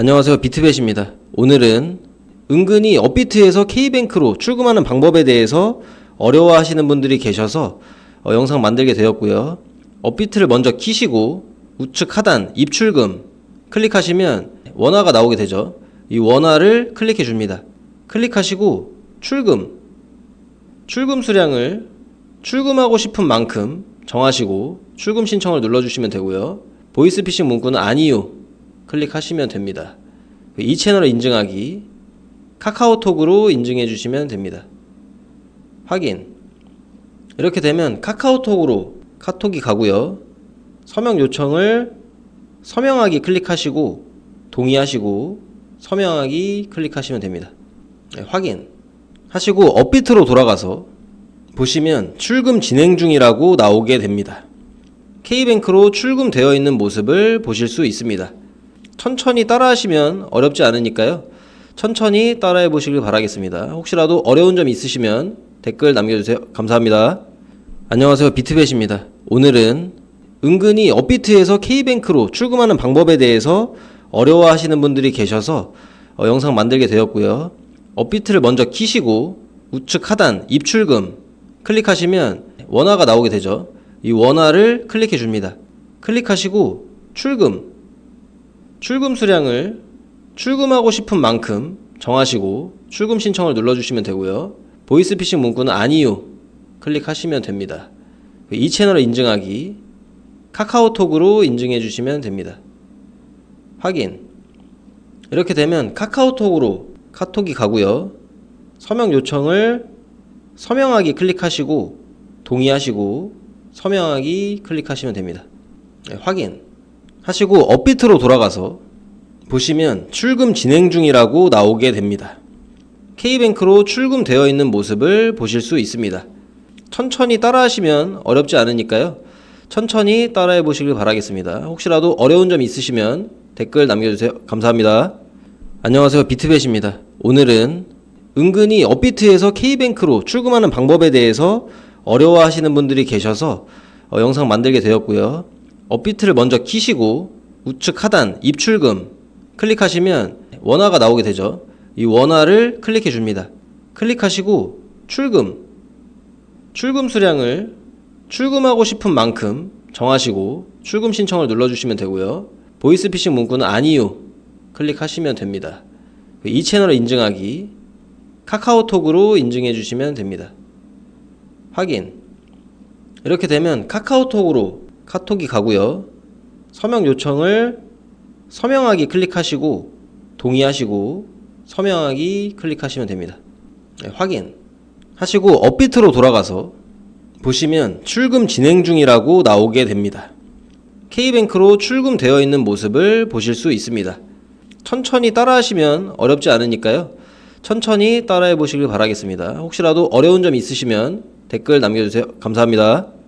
안녕하세요. 비트벳입니다. 오늘은 은근히 업비트에서 K뱅크로 출금하는 방법에 대해서 어려워하시는 분들이 계셔서 어, 영상 만들게 되었고요. 업비트를 먼저 키시고 우측 하단 입출금 클릭하시면 원화가 나오게 되죠. 이 원화를 클릭해 줍니다. 클릭하시고 출금 출금 수량을 출금하고 싶은 만큼 정하시고 출금 신청을 눌러주시면 되고요. 보이스피싱 문구는 아니요 클릭하시면 됩니다. 이 채널을 인증하기 카카오톡으로 인증해 주시면 됩니다. 확인 이렇게 되면 카카오톡으로 카톡이 가고요. 서명 요청을 서명하기 클릭하시고 동의하시고 서명하기 클릭하시면 됩니다. 네, 확인 하시고 업비트로 돌아가서 보시면 출금 진행 중이라고 나오게 됩니다. K뱅크로 출금되어 있는 모습을 보실 수 있습니다. 천천히 따라하시면 어렵지 않으니까요. 천천히 따라해 보시길 바라겠습니다. 혹시라도 어려운 점 있으시면 댓글 남겨주세요. 감사합니다. 안녕하세요. 비트벳입니다. 오늘은 은근히 업비트에서 K뱅크로 출금하는 방법에 대해서 어려워하시는 분들이 계셔서 어, 영상 만들게 되었고요. 업비트를 먼저 키시고 우측 하단 입출금 클릭하시면 원화가 나오게 되죠. 이 원화를 클릭해 줍니다. 클릭하시고 출금 출금 수량을 출금하고 싶은 만큼 정하시고 출금 신청을 눌러주시면 되고요. 보이스피싱 문구는 아니요 클릭하시면 됩니다. 이 채널을 인증하기 카카오톡으로 인증해 주시면 됩니다. 확인 이렇게 되면 카카오톡으로 카톡이 가고요. 서명 요청을 서명하기 클릭하시고 동의하시고 서명하기 클릭하시면 됩니다. 네, 확인 하시고 업비트로 돌아가서 보시면 출금 진행 중이라고 나오게 됩니다. K뱅크로 출금되어 있는 모습을 보실 수 있습니다. 천천히 따라하시면 어렵지 않으니까요. 천천히 따라해 보시길 바라겠습니다. 혹시라도 어려운 점 있으시면 댓글 남겨주세요. 감사합니다. 안녕하세요. 비트벳입니다. 오늘은 은근히 업비트에서 K뱅크로 출금하는 방법에 대해서 어려워하시는 분들이 계셔서 어, 영상 만들게 되었고요. 업비트를 먼저 키시고 우측 하단 입출금 클릭하시면 원화가 나오게 되죠. 이 원화를 클릭해 줍니다. 클릭하시고 출금 출금 수량을 출금하고 싶은 만큼 정하시고 출금 신청을 눌러주시면 되고요. 보이스피싱 문구는 아니요 클릭하시면 됩니다. 이 채널을 인증하기 카카오톡으로 인증해 주시면 됩니다. 확인 이렇게 되면 카카오톡으로 카톡이 가고요. 서명 요청을 서명하기 클릭하시고 동의하시고 서명하기 클릭하시면 됩니다. 네, 확인 하시고 업비트로 돌아가서 보시면 출금 진행 중이라고 나오게 됩니다. K뱅크로 출금되어 있는 모습을 보실 수 있습니다. 천천히 따라하시면 어렵지 않으니까요. 천천히 따라해 보시길 바라겠습니다. 혹시라도 어려운 점 있으시면 댓글 남겨주세요. 감사합니다.